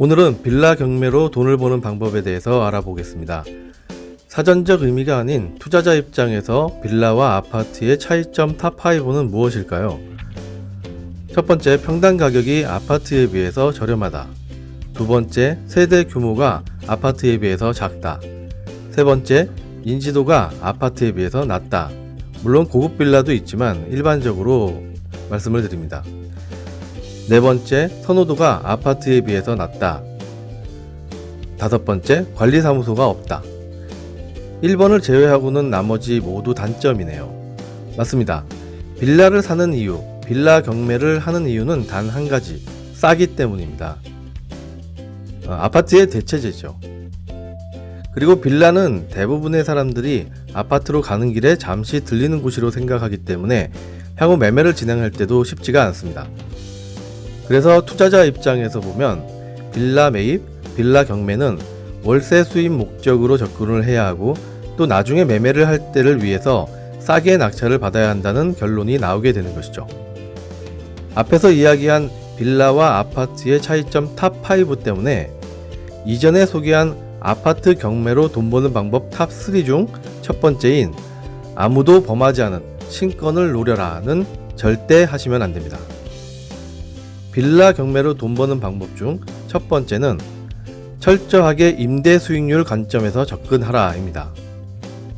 오늘은 빌라 경매로 돈을 버는 방법에 대해서 알아보겠습니다. 사전적 의미가 아닌 투자자 입장에서 빌라와 아파트의 차이점 탑5는 무엇일까요? 첫 번째, 평당 가격이 아파트에 비해서 저렴하다. 두 번째, 세대 규모가 아파트에 비해서 작다. 세 번째, 인지도가 아파트에 비해서 낮다. 물론 고급 빌라도 있지만 일반적으로 말씀을 드립니다. 네 번째, 선호도가 아파트에 비해서 낮다. 다섯 번째, 관리사무소가 없다. 1번을 제외하고는 나머지 모두 단점이네요. 맞습니다. 빌라를 사는 이유, 빌라 경매를 하는 이유는 단 한 가지, 싸기 때문입니다. 어, 아파트의 대체제죠. 그리고 빌라는 대부분의 사람들이 아파트로 가는 길에 잠시 들리는 곳으로 생각하기 때문에 향후 매매를 진행할 때도 쉽지가 않습니다. 그래서 투자자 입장에서 보면 빌라 매입, 빌라 경매는 월세 수입 목적으로 접근을 해야 하고 또 나중에 매매를 할 때를 위해서 싸게 낙찰을 받아야 한다는 결론이 나오게 되는 것이죠. 앞에서 이야기한 빌라와 아파트의 차이점 탑5 때문에 이전에 소개한 아파트 경매로 돈 버는 방법 탑3 중 첫 번째인 아무도 범하지 않은 신권을 노려라는 절대 하시면 안 됩니다. 빌라 경매로 돈 버는 방법 중 첫 번째는 철저하게 임대 수익률 관점에서 접근하라입니다.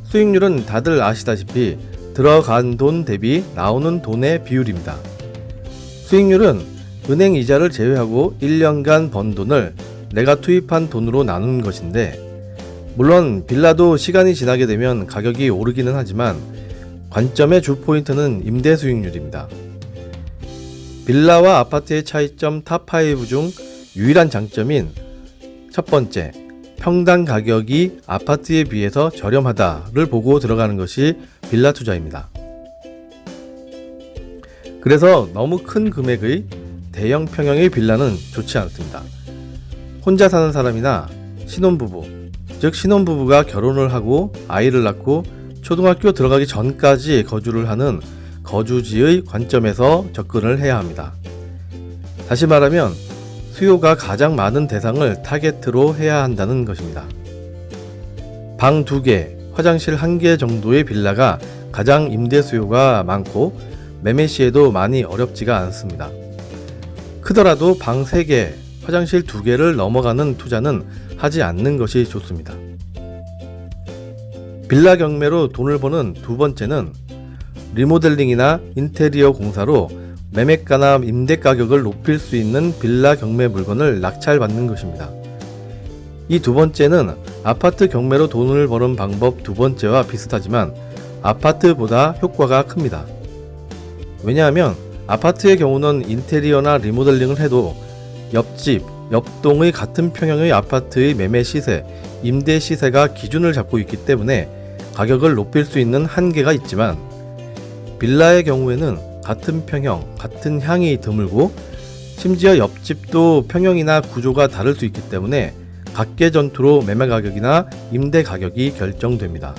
수익률은 다들 아시다시피 들어간 돈 대비 나오는 돈의 비율입니다. 수익률은 은행 이자를 제외하고 1년간 번 돈을 내가 투입한 돈으로 나눈 것인데, 물론 빌라도 시간이 지나게 되면 가격이 오르기는 하지만 관점의 주 포인트는 임대 수익률입니다. 빌라와 아파트의 차이점 탑5 중 유일한 장점인 첫 번째, 평당 가격이 아파트에 비해서 저렴하다를 보고 들어가는 것이 빌라 투자입니다. 그래서 너무 큰 금액의 대형 평형의 빌라는 좋지 않습니다. 혼자 사는 사람이나 신혼부부, 즉 신혼부부가 결혼을 하고 아이를 낳고 초등학교 들어가기 전까지 거주를 하는 거주지의 관점에서 접근을 해야 합니다. 다시 말하면 수요가 가장 많은 대상을 타겟으로 해야 한다는 것입니다. 방 2개, 화장실 1개 정도의 빌라가 가장 임대 수요가 많고 매매 시에도 많이 어렵지가 않습니다. 크더라도 방 3개, 화장실 2개를 넘어가는 투자는 하지 않는 것이 좋습니다. 빌라 경매로 돈을 버는 두 번째는 리모델링이나 인테리어 공사로 매매가나 임대 가격을 높일 수 있는 빌라 경매 물건을 낙찰받는 것입니다. 이 두 번째는 아파트 경매로 돈을 버는 방법 두 번째와 비슷하지만 아파트보다 효과가 큽니다. 왜냐하면 아파트의 경우는 인테리어나 리모델링을 해도 옆집, 옆동의 같은 평형의 아파트의 매매 시세, 임대 시세가 기준을 잡고 있기 때문에 가격을 높일 수 있는 한계가 있지만 빌라의 경우에는 같은 평형, 같은 향이 드물고 심지어 옆집도 평형이나 구조가 다를 수 있기 때문에 각계 전투로 매매 가격이나 임대 가격이 결정됩니다.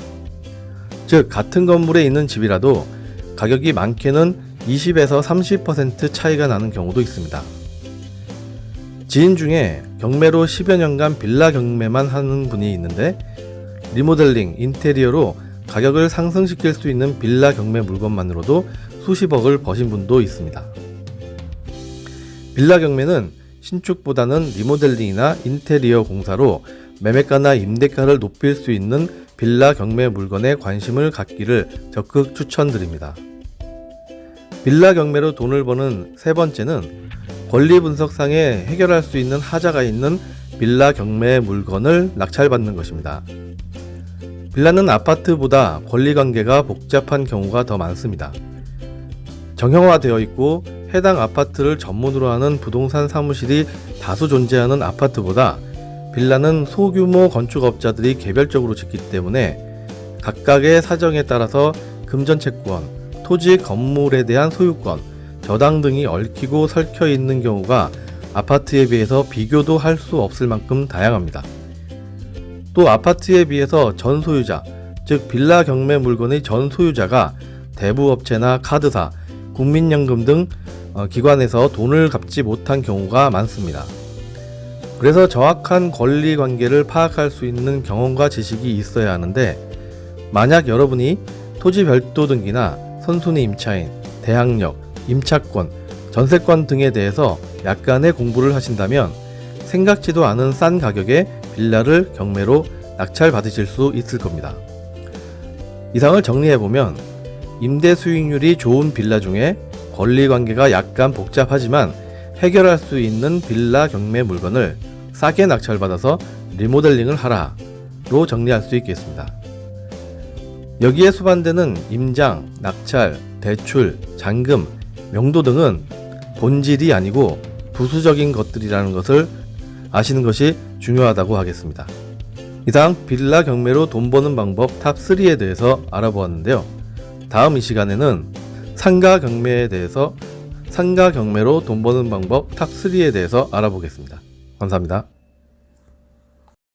즉 같은 건물에 있는 집이라도 가격이 많게는 20에서 30% 차이가 나는 경우도 있습니다. 지인 중에 경매로 10여 년간 빌라 경매만 하는 분이 있는데 리모델링, 인테리어로 가격을 상승시킬 수 있는 빌라 경매 물건만으로도 수십억을 버신 분도 있습니다. 빌라 경매는 신축보다는 리모델링이나 인테리어 공사로 매매가나 임대가를 높일 수 있는 빌라 경매 물건에 관심을 갖기를 적극 추천드립니다. 빌라 경매로 돈을 버는 세 번째는 권리 분석상에 해결할 수 있는 하자가 있는 빌라 경매 물건을 낙찰받는 것입니다. 빌라는 아파트보다 권리 관계가 복잡한 경우가 더 많습니다. 정형화되어 있고 해당 아파트를 전문으로 하는 부동산 사무실이 다수 존재하는 아파트보다 빌라는 소규모 건축업자들이 개별적으로 짓기 때문에 각각의 사정에 따라서 금전채권, 토지 건물에 대한 소유권, 저당 등이 얽히고 설켜 있는 경우가 아파트에 비해서 비교도 할 수 없을 만큼 다양합니다. 또 아파트에 비해서 전 소유자, 즉 빌라 경매 물건의 전 소유자가 대부업체나 카드사, 국민연금 등 어, 기관에서 돈을 갚지 못한 경우가 많습니다. 그래서 정확한 권리 관계를 파악할 수 있는 경험과 지식이 있어야 하는데 만약 여러분이 토지 별도 등기나 선순위 임차인, 대항력, 임차권, 전세권 등에 대해서 약간의 공부를 하신다면 생각지도 않은 싼 가격에 빌라를 경매로 낙찰 받으실 수 있을 겁니다. 이상을 정리해보면 임대 수익률이 좋은 빌라 중에 권리 관계가 약간 복잡하지만 해결할 수 있는 빌라 경매 물건을 싸게 낙찰받아서 리모델링을 하라로 정리할 수 있겠습니다. 여기에 수반되는 임장, 낙찰, 대출, 잔금, 명도 등은 본질이 아니고 부수적인 것들이라는 것을 아시는 것이 중요하다고 하겠습니다. 이상 빌라 경매로 돈 버는 방법 탑3에 대해서 알아보았는데요. 다음 이 시간에는 상가 경매에 대해서 상가 경매로 돈 버는 방법 탑3에 대해서 알아보겠습니다. 감사합니다.